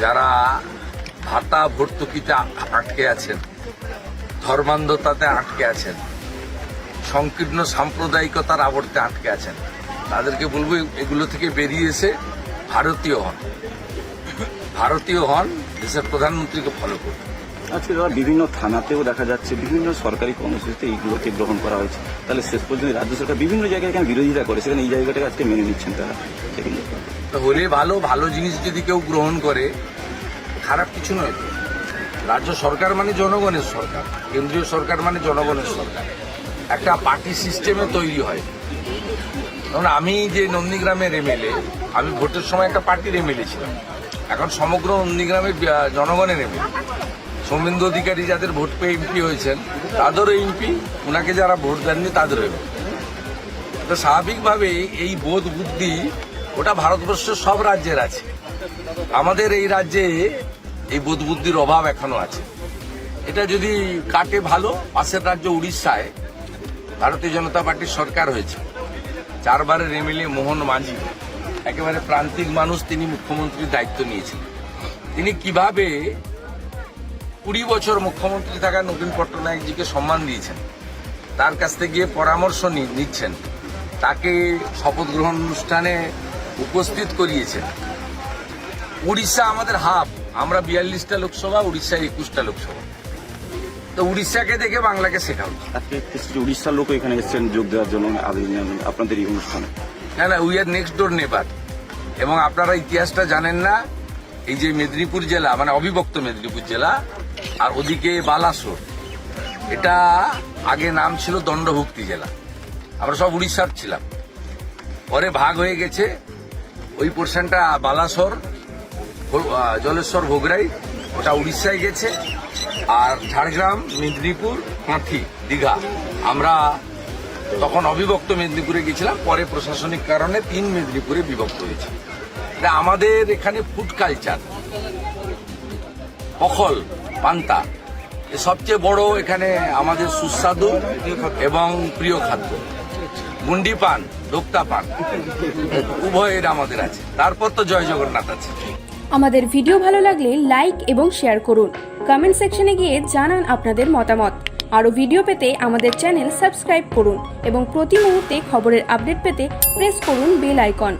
যারা ভাতা ভর্তুকিতে আটকে আছেন, ধর্মান্ধতাতে আটকে আছেন, সংকীর্ণ সাম্প্রদায়িকতার আবর্তে আটকে আছেন, তাদেরকে বলব এগুলো থেকে বেরিয়ে এসে ভারতীয় হন। ভারতীয় হন দেশের প্রধানমন্ত্রীকে ফলো করুন। আজকে দাদা বিভিন্ন থানাতেও দেখা যাচ্ছে, বিভিন্ন সরকারি কর্মসূচিতে এইগুলোকে গ্রহণ করা হয়েছে। তাহলে শেষ পর্যন্ত রাজ্য সরকার বিভিন্ন জায়গায় এখানে বিরোধিতা করে? সেখানে এই জায়গাটাকে আজকে মেনে নিচ্ছেন তারা। হলে ভালো ভালো জিনিস যদি কেউ গ্রহণ করে, খারাপ কিছু নয় রাজ্য সরকার মানে জনগণের সরকার, কেন্দ্রীয় সরকার মানে জনগণের সরকার। একটা পার্টি সিস্টেমে তৈরি হয়। কারণ আমি যে নন্দীগ্রামের এমএলএ, আমি ভোটের সময় একটা পার্টির এমএলএ ছিলাম। এখন সমগ্র নন্দীগ্রামের জনগণের এমএলএ। সৌমেন্দু অধিকারী যাদের ভোট পেয়ে এমপি হয়েছেন, তাদেরও এমপি ওনাকে যারা ভোট দেননি তাদেরও এমপি। তো স্বাভাবিকভাবে এই বোধ বুদ্ধি ওটা ভারতবর্ষের সব রাজ্যের আছে। আমাদের এই রাজ্যে এই বোধ বুদ্ধির অভাব এখনও আছে। এটা যদি কাটে ভালো, পাশের রাজ্য উড়িষ্যায় ভারতীয় জনতা পার্টির সরকার হয়েছে। চারবারের এমএলএ মোহন মাঝি, একেবারে প্রান্তিক মানুষ, তিনি মুখ্যমন্ত্রীর দায়িত্ব নিয়েছেন তিনি কীভাবে কুড়ি বছর মুখ্যমন্ত্রী থাকা নবীন পট্টনায়কজিকে সম্মান দিয়েছেন। তার কাছ থেকে গিয়ে পরামর্শ নিচ্ছেন। তাকে শপথ গ্রহণ অনুষ্ঠানে উপস্থিত করিয়েছেন। উড়িষ্যা আমাদের হাব। আমরা বিয়াল্লিশটা লোকসভা উড়িষ্যা একুশটা লোকসভা। তো উড়িষ্যাকে দেখে বাংলাকে শেখা উচিত। আজকে উড়িষ্যার লোক এখানে এসেছেন যোগ দেওয়ার জন্য আপনাদের এই অনুষ্ঠানে। না না উই আর নেক্সট ডোর নেবার এবং আপনারা ইতিহাসটা জানেন না এই যে মেদিনীপুর জেলা মানে অবিভক্ত মেদিনীপুর জেলা আর ওদিকে বালাসোর। এটা আগে নাম ছিল দণ্ডভুক্তি জেলা। আমরা সব উড়িষ্যার ছিলাম। পরে ভাগ হয়ে গেছে ওই পোর্শনটা বালাসোর জলেশ্বর ভোগরাই, ওটা উড়িষ্যায় গেছে। আর ঝাড়গ্রাম, মেদিনীপুর, কাঁথি, দীঘা। আমরা তখন অবিভক্ত মেদিনীপুরে গেছিলাম, পরে প্রশাসনিক কারণে তিন মেদিনীপুরে বিভক্ত হয়েছে। আমাদের এখানে ফুড কালচার পখল। পান্তা। সবচেয়ে বড় এখানে আমাদের সুস্বাদু এবং প্রিয় খাদ্য। গুন্ডি পান দোক্তা পান, উভয়ের আমাদের আছে। তারপর তো জয় জগন্নাথ আছে। আমাদের ভিডিও ভালো লাগলে লাইক এবং শেয়ার করুন। কমেন্ট সেকশনে গিয়ে জানান আপনাদের মতামত। আরও ভিডিও পেতে আমাদের চ্যানেল সাবস্ক্রাইব করুন এবং প্রতি মুহূর্তে খবরের আপডেট পেতে প্রেস করুন বেল আইকন।